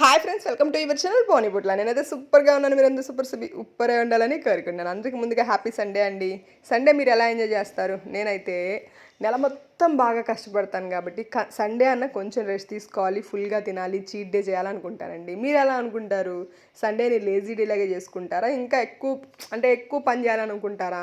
Hi friends welcome to your channel పోనీపుట్లా నేనైతే సూపర్గా ఉన్నాను మీరు అందరూ సూపర్ సూపర్ ఉండాలని కోరుకుంటున్నాను. అందరికి ముందుగా హ్యాపీ సండే అండి. సండే మీరు ఎలా ఎంజాయ్ చేస్తారు? నేనైతే నెల మొత్తం బాగా కష్టపడతాను కాబట్టి సండే అన్న కొంచెం రెస్ట్ తీసుకోవాలి ఫుల్గా తినాలి చీట్ డే చేయాలనుకుంటానండి. మీరు ఎలా అనుకుంటారు? సండేని లేజీ డే లాగే చేసుకుంటారా? ఇంకా ఎక్కువ అంటే ఎక్కువ పని చేయాలనుకుంటారా?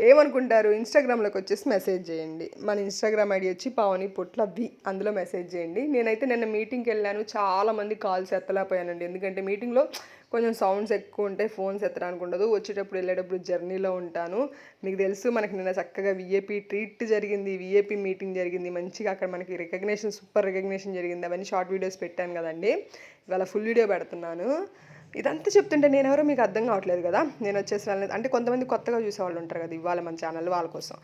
ఏమనుకుంటారు? ఇన్స్టాగ్రామ్లోకి వచ్చేసి మెసేజ్ చేయండి. మన ఇన్స్టాగ్రామ్ ఐడి వచ్చి పావని పొట్ల వి అందులో మెసేజ్ చేయండి. నేనైతే నిన్న మీటింగ్కి వెళ్ళాను. చాలామంది కాల్స్ ఎత్తలేకపోయానండి. ఎందుకంటే మీటింగ్లో కొంచెం సౌండ్స్ ఎక్కువ ఉంటాయి. ఫోన్స్ ఎత్తడానికి ఉండదు. వచ్చేటప్పుడు వెళ్ళేటప్పుడు జర్నీలో ఉంటాను. మీకు తెలుసు మనకి నిన్న చక్కగా విఏపీ ట్రీట్ జరిగింది. విఏపీ మీటింగ్ జరిగింది. మంచిగా అక్కడ మనకి రికగ్నేషన్ సూపర్ రికగ్నేషన్ జరిగింది. అవన్నీ షార్ట్ వీడియోస్ పెట్టాను కదండి. ఇవాళ ఫుల్ వీడియో పెడుతున్నాను. ఇదంతా చెప్తుంటే నేను ఎవరో మీకు అర్థం కావట్లేదు కదా. నేను వచ్చేసి వెల్నెస్ అంటే కొంతమంది కొత్తగా చూసేవాళ్ళు ఉంటారు కదా ఇవాళ మన ఛానల్ వాళ్ళ కోసం.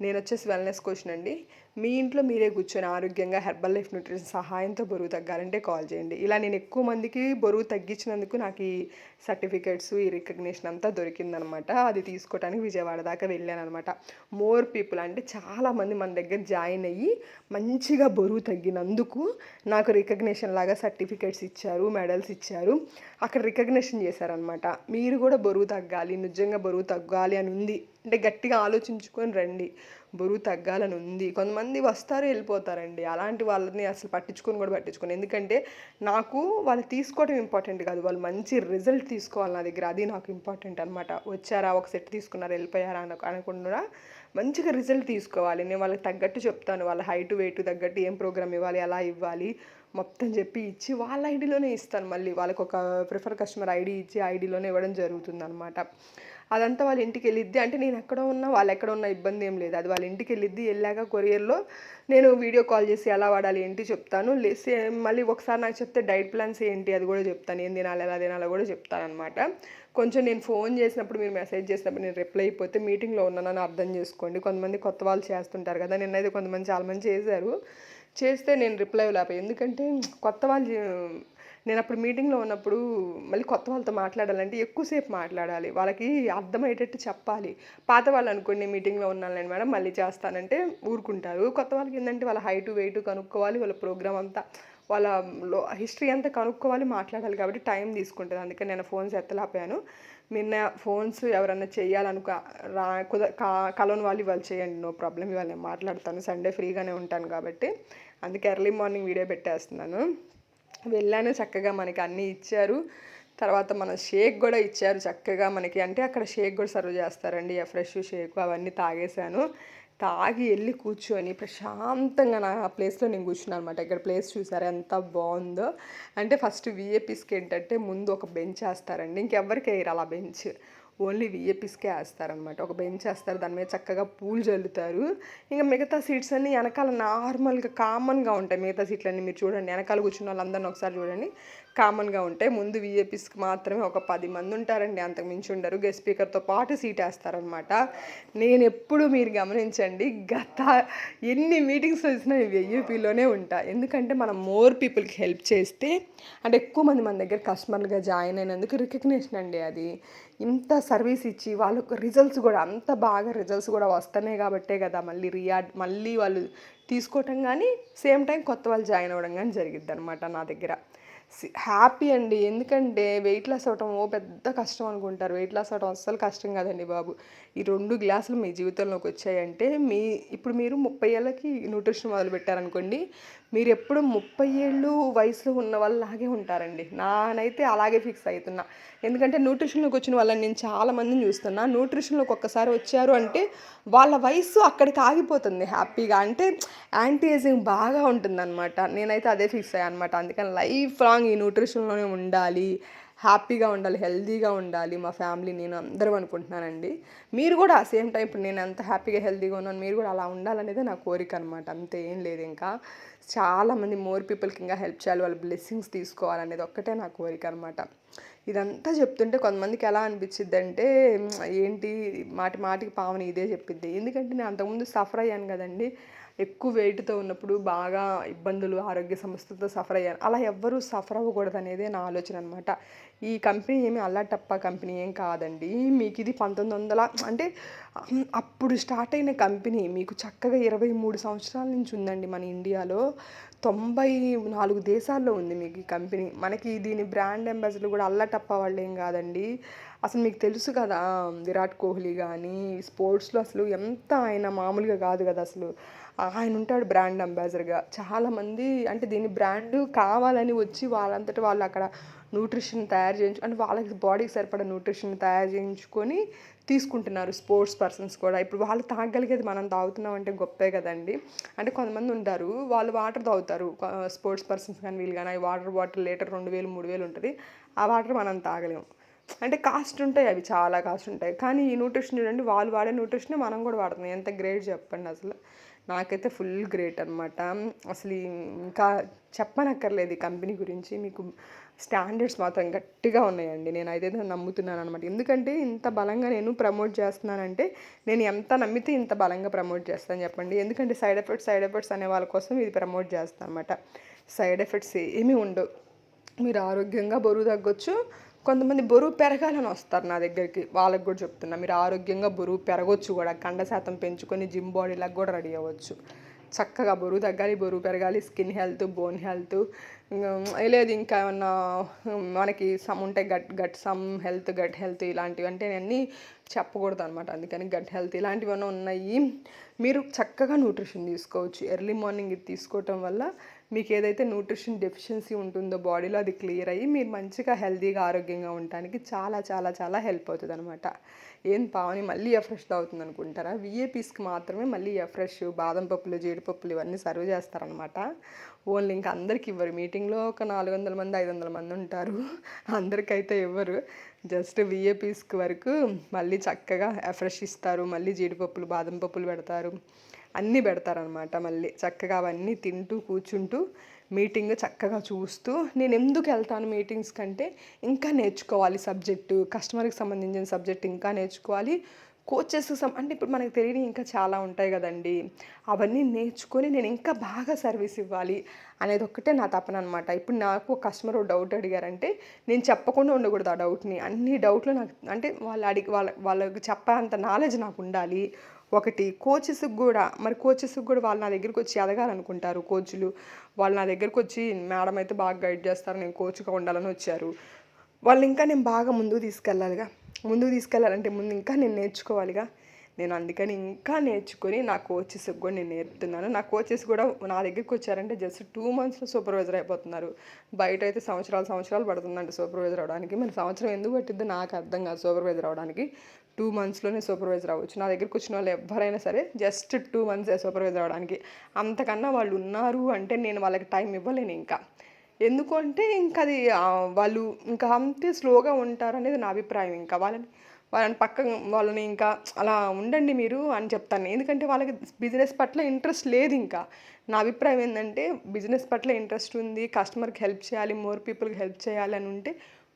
నేను వచ్చేసి వెల్నెస్ క్వశ్చన్ అండి. మీ ఇంట్లో మీరే కూర్చొని ఆరోగ్యంగా హెర్బల్ లైఫ్ న్యూట్రిషన్ సహాయంతో బరువు తగ్గాలంటే కాల్ చేయండి. ఇలా నేను ఎక్కువ మందికి బరువు తగ్గించినందుకు నాకు ఈ సర్టిఫికేట్స్ ఈ రికగ్నేషన్ అంతా దొరికిందనమాట. అది తీసుకోవడానికి విజయవాడ దాకా వెళ్ళాను అనమాట మోర్ పీపుల్ అంటే చాలామంది మన దగ్గర జాయిన్ అయ్యి మంచిగా బరువు తగ్గినందుకు నాకు రికగ్నేషన్ లాగా సర్టిఫికేట్స్ ఇచ్చారు మెడల్స్ ఇచ్చారు. అక్కడ రికగ్నేషన్ చేశారనమాట మీరు కూడా బరువు తగ్గాలి నిజంగా బరువు తగ్గాలి అని ఉంది. అంటే గట్టిగా ఆలోచించుకొని రండి. బరువు తగ్గాలని ఉంది. కొంతమంది వస్తారు వెళ్ళిపోతారండి. అలాంటి వాళ్ళని అసలు పట్టించుకొని కూడా పట్టించుకొని. ఎందుకంటే నాకు వాళ్ళు తీసుకోవడం ఇంపార్టెంట్ కాదు. వాళ్ళు మంచి రిజల్ట్ తీసుకోవాలి నా దగ్గర. అది నాకు ఇంపార్టెంట్ అనమాట వచ్చారా? ఒక సెట్ తీసుకున్నారు? వెళ్ళిపోయారా? అని అనుకుండా మంచిగా రిజల్ట్ తీసుకోవాలి. నేను వాళ్ళకి తగ్గట్టు చెప్తాను. వాళ్ళ హైట్ వెయిట్ తగ్గట్టు ఏం ప్రోగ్రామ్ ఇవ్వాలి? ఎలా ఇవ్వాలి. మొత్తం చెప్పి ఇచ్చి వాళ్ళ ఐడిలోనే ఇస్తాను మళ్ళీ. వాళ్ళకి ఒక ప్రిఫర్ కస్టమర్ ఐడి ఇచ్చి ఐడిలోనే ఇవ్వడం జరుగుతుంది అనమాట అదంతా వాళ్ళ ఇంటికి వెళ్ళిద్ది. అంటే నేను ఎక్కడ ఉన్నా వాళ్ళు ఎక్కడ ఉన్న ఇబ్బంది ఏం లేదు. అది వాళ్ళ ఇంటికి వెళ్ళిద్ది. వెళ్ళాక కొరియర్లో నేను వీడియో కాల్ చేసి ఎలా వాడాలి ఏంటి చెప్తాను. లేసి మళ్ళీ ఒకసారి నాకు చెప్తే డైట్ ప్లాన్స్ ఏంటి అది కూడా చెప్తాను. ఏం తినాలి ఎలా తినాలో కూడా చెప్తాను అనమాట కొంచెం నేను ఫోన్ చేసినప్పుడు మీరు మెసేజ్ చేసినప్పుడు నేను రిప్లై అయిపోతే మీటింగ్లో ఉన్నానని అర్థం చేసుకోండి. కొంతమంది కొత్త వాళ్ళు చేస్తుంటారు కదా నిన్నైతే కొంతమంది చాలామంది చేశారు. చేస్తే నేను రిప్లై లేకపోయి ఎందుకంటే కొత్త వాళ్ళు నేను అప్పుడు మీటింగ్లో ఉన్నప్పుడు మళ్ళీ కొత్త వాళ్ళతో మాట్లాడాలంటే ఎక్కువసేపు మాట్లాడాలి. వాళ్ళకి అర్థమయ్యేటట్టు చెప్పాలి. పాత వాళ్ళు అనుకోండి మీటింగ్లో ఉన్నాను మేడం మళ్ళీ చేస్తానంటే ఊరుకుంటారు. కొత్త వాళ్ళకి ఏంటంటే వాళ్ళ హైటు వెయిట్ కనుక్కోవాలి వాళ్ళ ప్రోగ్రామ్ అంతా వాళ్ళ హిస్టరీ అంతా కనుక్కోవాలి మాట్లాడాలి కాబట్టి టైం తీసుకుంటుంది. అందుకని నేను ఫోన్స్ ఎత్తలేపాను నిన్న ఫోన్స్ ఎవరన్నా చేయాలనుకో రా కుద కలవని వాళ్ళు ఇవాళ చేయండి నో ప్రాబ్లం. ఇవాళ నేను మాట్లాడతాను. సండే ఫ్రీగానే ఉంటాను కాబట్టి అందుకే ఎర్లీ మార్నింగ్ వీడియో పెట్టేస్తున్నాను. వెళ్ళాను చక్కగా మనకి అన్నీ ఇచ్చారు. తర్వాత మన షేక్ కూడా ఇచ్చారు చక్కగా మనకి. అంటే అక్కడ షేక్ కూడా సర్వ్ చేస్తారండి. ఫ్రెష్ షేక్ అవన్నీ తాగేశాను. తాగి వెళ్ళి కూర్చొని ప్రశాంతంగా నా ప్లేస్లో నేను కూర్చున్నాను అనమాట ఇక్కడ ప్లేస్ చూసారా? ఎంత బాగుందో. అంటే ఫస్ట్ విఏపీస్కి ఏంటంటే ముందు ఒక బెంచ్ వేస్తారండి. ఇంకెవ్వరికి వేయరు అలా బెంచ్. ఓన్లీ విఏపీస్కే వేస్తారనమాట ఒక బెంచ్ వేస్తారు దాని మీద చక్కగా పూలు చల్లుతారు ఇంకా మిగతా సీట్స్ అన్నీ వెనకాల నార్మల్గా కామన్గా ఉంటాయి. మిగతా సీట్లన్నీ మీరు చూడండి. వెనకాల కూర్చున్న వాళ్ళందరినీ ఒకసారి చూడండి. కామన్గా ఉంటాయి. ముందు విఏపీస్కి మాత్రమే ఒక పది మంది ఉంటారండి. అంతకు మించి ఉండరు. గెస్ట్ స్పీకర్తో పాటు సీట్ వేస్తారనమాట నేను ఎప్పుడు మీరు గమనించండి గత ఎన్ని మీటింగ్స్ వచ్చినా విఏపీలోనే ఉంటా. ఎందుకంటే మనం మోర్ పీపుల్కి హెల్ప్ చేస్తే అంటే ఎక్కువ మంది మన దగ్గర కస్టమర్లుగా జాయిన్ అయినందుకు రికగ్నేషన్ అండి అది. ఇంత సర్వీస్ ఇచ్చి వాళ్ళకు రిజల్ట్స్ కూడా అంత బాగా రిజల్ట్స్ కూడా వస్తున్నాయి కాబట్టే కదా మళ్ళీ రియాడ్ మళ్ళీ వాళ్ళు తీసుకోవటం కానీ సేమ్ టైం కొత్త వాళ్ళు జాయిన్ అవ్వడం కానీ జరిగిద్ది అనమాట నా దగ్గర. హ్యాపీ అండి. ఎందుకంటే వెయిట్ లాస్ అవ్వటం ఓ పెద్ద కష్టం అనుకుంటారు. వెయిట్ లాస్ అవటం అస్సలు కష్టం కాదండి బాబు. ఈ రెండు గ్లాసులు మీ జీవితంలోకి వచ్చాయంటే మీ ఇప్పుడు మీరు ముప్పై ఏళ్ళకి న్యూట్రిషన్ మొదలు పెట్టారనుకోండి మీరు ఎప్పుడు ముప్పై ఏళ్ళు వయసులో ఉన్న వాళ్ళలాగే ఉంటారండి. నానైతే అలాగే ఫిక్స్ అవుతున్నా ఎందుకంటే న్యూట్రిషన్లోకి వచ్చిన వాళ్ళని నేను చాలామందిని చూస్తున్నా. న్యూట్రిషన్లోకి ఒక్కసారి వచ్చారు అంటే వాళ్ళ వయసు అక్కడికి ఆగిపోతుంది హ్యాపీగా. అంటే యాంటీ ఏజింగ్ బాగా ఉంటుందన్నమాట. నేనైతే అదే ఫిక్స్ అయ్యాను అనమాట అందుకని లైఫ్ లాంగ్ ఈ న్యూట్రిషన్లోనే ఉండాలి. హ్యాపీగా ఉండాలి హెల్తీగా ఉండాలి మా ఫ్యామిలీ నేను అందరం అనుకుంటున్నానండి. మీరు కూడా సేమ్ టైం ఇప్పుడు నేను ఎంత హ్యాపీగా హెల్దీగా ఉన్నాను మీరు కూడా అలా ఉండాలనేది నా కోరిక అనమాట అంతే ఏం లేదు ఇంకా. చాలామంది మోర్ పీపుల్కి ఇంకా హెల్ప్ చేయాలి వాళ్ళ బ్లెస్సింగ్స్ తీసుకోవాలనేది ఒక్కటే నా కోరిక అనమాట ఇదంతా చెప్తుంటే కొంతమందికి ఎలా అనిపించింది అంటే ఏంటి మాటి మాటికి పావని ఇదే చెప్పింది. ఎందుకంటే నేను అంతకుముందు సఫర్ అయ్యాను కదండి. ఎక్కువ వెయిట్తో ఉన్నప్పుడు బాగా ఇబ్బందులు ఆరోగ్య సమస్యలతో సఫర్ అయ్యాను. అలా ఎవ్వరూ సఫర్ అవ్వకూడదు అనేదే నా ఆలోచన అనమాట ఈ కంపెనీ ఏమి అల్లాటప్ప కంపెనీ ఏం కాదండి. మీకు ఇది పంతొమ్మిది వందల అంటే అప్పుడు స్టార్ట్ అయిన కంపెనీ మీకు చక్కగా ఇరవై మూడు సంవత్సరాల నుంచి ఉందండి మన ఇండియాలో. తొంభై నాలుగు దేశాల్లో ఉంది మీకు ఈ కంపెనీ. మనకి దీని బ్రాండ్ అంబాసిడర్ కూడా అల్లటప్ప వాళ్ళు ఏం కాదండి. అసలు మీకు తెలుసు కదా విరాట్ కోహ్లీ కానీ స్పోర్ట్స్లో అసలు ఎంత ఆయన మామూలుగా కాదు కదా అసలు. ఆయన ఉంటాడు బ్రాండ్ అంబాసిడర్గా చాలామంది అంటే దీని బ్రాండ్ కావాలని వచ్చి వాళ్ళంతటా వాళ్ళు అక్కడ న్యూట్రిషన్ తయారు చేయించు అంటే వాళ్ళకి బాడీకి సరిపడా న్యూట్రిషన్ తయారు చేయించుకొని తీసుకుంటున్నారు స్పోర్ట్స్ పర్సన్స్ కూడా. ఇప్పుడు వాళ్ళు తాగలిగేది మనం తాగుతున్నాం అంటే గొప్పే కదండి. అంటే కొంతమంది ఉంటారు వాళ్ళు వాటర్ తాగుతారు. స్పోర్ట్స్ పర్సన్స్ కానీ వీళ్ళు కానీ వాటర్ బాటిల్ లీటర్ రెండు వేలు మూడు వేలు ఉంటుంది. ఆ వాటర్ మనం తాగలేము. అంటే కాస్ట్ ఉంటాయి అవి చాలా కాస్ట్ ఉంటాయి. కానీ ఈ న్యూట్రిషన్ చూడండి వాళ్ళు వాడే న్యూట్రిషన్ మనం కూడా వాడుతున్నాం. ఎంత గ్రేట్ చెప్పండి అసలు. నాకైతే ఫుల్ గ్రేట్ అనమాట అసలు ఇంకా చెప్పనక్కర్లేదు ఈ కంపెనీ గురించి. మీకు స్టాండర్డ్స్ మాత్రం గట్టిగా ఉన్నాయండి. నేను అయితే నమ్ముతున్నాను అనమాట ఎందుకంటే ఇంత బలంగా నేను ప్రమోట్ చేస్తున్నానంటే నేను ఎంత నమ్మితే ఇంత బలంగా ప్రమోట్ చేస్తాను చెప్పండి. ఎందుకంటే సైడ్ ఎఫెక్ట్స్ సైడ్ ఎఫెక్ట్స్ అనే వాళ్ళ కోసం ఇది ప్రమోట్ చేస్తాను అనమాట సైడ్ ఎఫెక్ట్స్ ఏమీ ఉండవు. మీరు ఆరోగ్యంగా బరువు తగ్గొచ్చు. కొంతమంది బరువు పెరగాలని వస్తారు నా దగ్గరికి. వాళ్ళకి కూడా చెప్తున్నా మీరు ఆరోగ్యంగా బరువు పెరగవచ్చు కూడా. కండ శాతం పెంచుకొని జిమ్ బాడీలకు కూడా రెడీ అవ్వచ్చు. చక్కగా బరువు తగ్గాలి బరువు పెరగాలి స్కిన్ హెల్త్ బోన్ హెల్త్. లేదు ఇంకా ఏమన్నా మనకి సమ్ ఉంటాయి gut gut some health gut health ఇలాంటివి అంటే అన్నీ చెప్పకూడదు అనమాట అందుకని గట్ హెల్త్ ఇలాంటివన్నీ ఉన్నాయి. మీరు చక్కగా న్యూట్రిషన్ తీసుకోవచ్చు. ఎర్లీ మార్నింగ్ ఇది తీసుకోవటం వల్ల మీకు ఏదైతే న్యూట్రిషన్ డెఫిషియన్సీ ఉంటుందో బాడీలో అది క్లియర్ అయ్యి మీరు మంచిగా హెల్తీగా ఆరోగ్యంగా ఉండటానికి చాలా చాలా చాలా హెల్ప్ అవుతుంది అనమాట ఏం పావని మళ్ళీ ఎఫ్రెష్ అవుతుంది అనుకుంటారా విఏపీస్కి మాత్రమే మళ్ళీ ఎఫ్రెష్ బాదం పప్పులు జీడిపప్పులు ఇవన్నీ సర్వ్ చేస్తారనమాట ఓన్లీ ఇంకా అందరికి ఇవ్వరు. మీటింగ్లో ఒక నాలుగు వందల మంది ఐదు వందల మంది ఉంటారు. అందరికైతే ఇవ్వరు. జస్ట్ విఏపీస్కి వరకు మళ్ళీ చక్కగా ఫ్రెష్ ఇస్తారు మళ్ళీ జీడిపప్పులు బాదం పప్పులు పెడతారు. అన్నీ పెడతారనమాట మళ్ళీ. చక్కగా అవన్నీ తింటూ కూర్చుంటూ మీటింగ్ చక్కగా చూస్తూ నేను ఎందుకు వెళ్తాను మీటింగ్స్ కంటే ఇంకా నేర్చుకోవాలి సబ్జెక్టు కస్టమర్కి సంబంధించిన సబ్జెక్ట్ ఇంకా నేర్చుకోవాలి. కోచెస్ అంటే ఇప్పుడు మనకు తెలియని ఇంకా చాలా ఉంటాయి కదండి. అవన్నీ నేర్చుకొని నేను ఇంకా బాగా సర్వీస్ ఇవ్వాలి అనేది ఒక్కటే నా తపన అనమాట ఇప్పుడు నాకు కస్టమర్ డౌట్ అడిగారంటే నేను చెప్పకుండా ఉండకూడదు ఆ డౌట్ని అన్ని డౌట్లు నాకు అంటే వాళ్ళు అడిగి వాళ్ళ వాళ్ళకి చెప్పేంత నాలెడ్జ్ నాకు ఉండాలి. ఒకటి కోచెస్కి కూడా మరి కోచెస్కి కూడా వాళ్ళు నా దగ్గరికి వచ్చి ఎదగాలనుకుంటారు కోచ్లు వాళ్ళు నా దగ్గరికి వచ్చి మేడం అయితే బాగా గైడ్ చేస్తారు నేను కోచ్గా ఉండాలని వచ్చారు. వాళ్ళు ఇంకా నేను బాగా ముందుకు తీసుకెళ్ళాలిగా. ముందుకు తీసుకెళ్ళాలంటే ముందు ఇంకా నేను నేర్చుకోవాలిగా. నేను అందుకని ఇంకా నేర్చుకొని నా కోచెస్ కూడా నేను నేర్పుతున్నాను. నా కోచెస్ కూడా నా దగ్గరికి వచ్చారంటే జస్ట్ టూ మంత్స్లో సూపర్వైజర్ అయిపోతున్నారు. బయట అయితే సంవత్సరాలు సంవత్సరాలు పడుతుందండి సూపర్వైజర్ అవడానికి. మరి సంవత్సరం ఎందుకు పట్టిద్దో నాకు అర్థం కాదు సూపర్వైజర్ అవడానికి. టూ మంత్స్లోనే సూపర్వైజర్ అవ్వచ్చు. నా దగ్గరికి వచ్చిన వాళ్ళు ఎవరైనా సరే జస్ట్ టూ మంత్స్ సూపర్వైజర్ అవడానికి. అంతకన్నా వాళ్ళు ఉన్నారు అంటే నేను వాళ్ళకి టైం ఇవ్వలేను ఇంకా. ఎందుకు అంటే ఇంకా అది వాళ్ళు ఇంకా అంతే స్లోగా ఉంటారు అనేది నా అభిప్రాయం. ఇంకా వాళ్ళని వాళ్ళని పక్క వాళ్ళని ఇంకా అలా ఉండండి మీరు అని చెప్తాను. ఎందుకంటే వాళ్ళకి బిజినెస్ పట్ల ఇంట్రెస్ట్ లేదు ఇంకా. నా అభిప్రాయం ఏంటంటే బిజినెస్ పట్ల ఇంట్రెస్ట్ ఉంది కస్టమర్కి హెల్ప్ చేయాలి మోర్ పీపుల్కి హెల్ప్ చేయాలి అని ఉంటే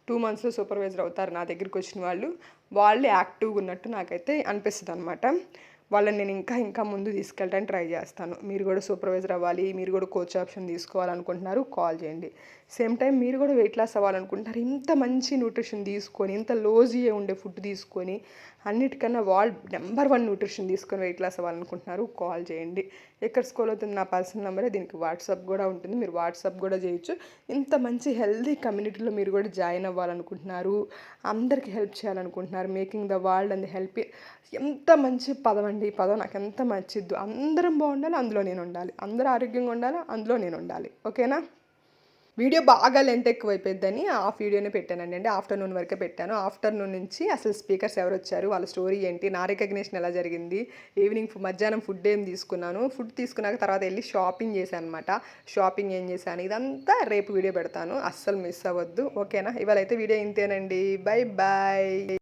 టూ మంత్స్లో సూపర్వైజర్ అవుతారు నా దగ్గరికి వచ్చిన వాళ్ళు. వాళ్ళు యాక్టివ్గా ఉన్నట్టు నాకైతే అనిపిస్తుంది అనమాట వాళ్ళని నేను ఇంకా ఇంకా ముందు తీసుకెళ్ళడానికి ట్రై చేస్తాను. మీరు కూడా సూపర్వైజర్ అవ్వాలి మీరు కూడా కోచ్ ఆప్షన్ తీసుకోవాలనుకుంటున్నారు కాల్ చేయండి. సేమ్ టైం మీరు కూడా వెయిట్ లాస్ అవ్వాలనుకుంటున్నారు. ఇంత మంచి న్యూట్రిషన్ తీసుకొని ఇంత లోజీ ఉండే ఫుడ్ తీసుకొని అన్నిటికన్నా వాల్ నెంబర్ వన్ న్యూట్రిషన్ తీసుకొని వెయిట్ లాస్ అవ్వాలనుకుంటున్నారు కాల్ చేయండి. ఎక్కడ స్కూల్ అవుతుంది నా పర్సనల్ నెంబరే దీనికి వాట్సాప్ కూడా ఉంటుంది. మీరు వాట్సాప్ కూడా చేయొచ్చు. ఇంత మంచి హెల్దీ కమ్యూనిటీలో మీరు కూడా జాయిన్ అవ్వాలనుకుంటున్నారు అందరికీ హెల్ప్ చేయాలనుకుంటున్నారు making the world and help ఎంత మంచి పదం అండి. ఈ పదం నాకు ఎంత మంచిద్దు. అందరం బాగుండాలి అందులో నేను ఉండాలి అందరూ ఆరోగ్యంగా ఉండాలి అందులో నేను ఉండాలి ఓకేనా? వీడియో బాగా లెంత్ ఎక్కువైపోద్దని హాఫ్ వీడియోనే పెట్టానండి. అంటే ఆఫ్టర్నూన్ వరకే పెట్టాను. ఆఫ్టర్నూన్ నుంచి అసలు స్పీకర్స్ ఎవరు వచ్చారు వాళ్ళ స్టోరీ ఏంటి నా రికగ్నేషన్ ఎలా జరిగింది ఈవినింగ్ మధ్యాహ్నం ఫుడ్ ఏం తీసుకున్నాను ఫుడ్ తీసుకున్నాక తర్వాత వెళ్ళి షాపింగ్ చేశాను అనమాట షాపింగ్ ఏం చేశాను ఇదంతా రేపు వీడియో పెడతాను. అస్సలు మిస్ అవ్వద్దు. ఓకేనా? ఇవాళ అయితే వీడియో ఇంతేనండి. Bye bye.